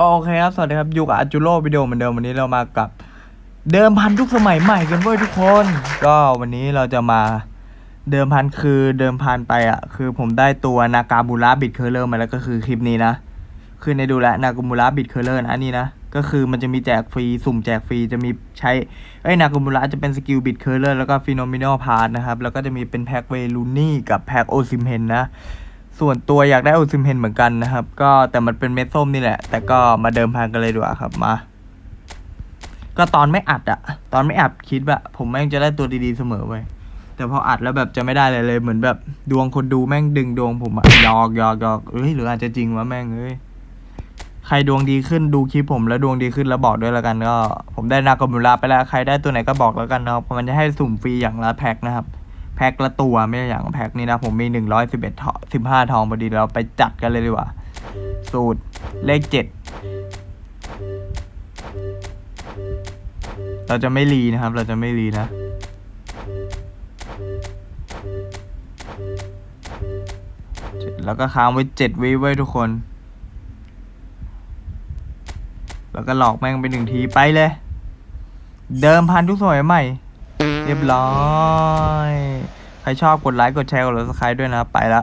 โอเคครับ สวัสดีครับ อยู่กับอาจูโร่วิดีโอเหมือนเดิมวันนี้เรามากับเดิมพันทุกสมัยใหม่กันเว้ยทุกคน ก็วันนี้เราจะมาเดิมพันคือเดิมพันไปอะ คือผมได้ตัวนากามูระบิดเคอร์เลอร์มาแล้วก็คือคลิปนี้นะ คือในดูแลนากามูระบิดเคอร์เลอร์นะอันนี้นะ ก็คือมันจะมีแจกฟรีสุ่มแจกฟรีจะมีใช้เอ้ยนากามูระจะเป็นสกิลบิดเคอร์เลอร์แล้วก็ฟิโนมินลพาร์ทนะครับแล้วก็จะมีเป็นแพ็กเวลูนี่กับแพ็กโอซิมเฮนนะ ส่วนตัวอยากได้โอซิมเฮนเหมือนกันนะครับ ก็แต่มันเป็นเม็ดส้มนี่แหละ แต่ก็มาเดิมพันกันเลยดีกว่าครับมา ก็ตอนไม่อัดอะตอนไม่อัดคิดว่าผมแม่งจะได้ตัวดีๆเสมอเว้ยแต่พออัดแล้วแบบจะไม่ได้เลยเลย เหมือนแบบดวงคนดูแม่งดึงดวงผมอะยอกยอกยอกเอ้ยหรืออาจจะจริงวะแม่งเอ้ยใครดวงดีขึ้นดูคลิปผมแล้วดวงดีขึ้นแล้วบอกด้วยแล้วกันก็ ผมได้นากามูระไปแล้วใครได้ตัวไหนก็บอกแล้วกันนะครับเพราะมันจะให้สุ่มฟรีอย่างละแพ็คนะครับ แพ็คละตัวไม่ใช่อย่างแพ็คนี้นะ ผมมีหนึ่งร้อยสิบเอ็ดสิบห้าทองพอดีเราไปจัดกันเลยดีกว่า สูตรเลขเจ็ดเราจะไม่รีนะครับ เราจะไม่รีนะแล้วก็ค้างไว้เจ็ดวิไว้ทุกคน แล้วก็หลอกแม่งไปหนึ่งทีไปเลย เดิมพันทุกสมัยใหม่ เรียบร้อย ใครชอบกดไลค์กดแชร์กด subscribe ด้วยนะครับไปละ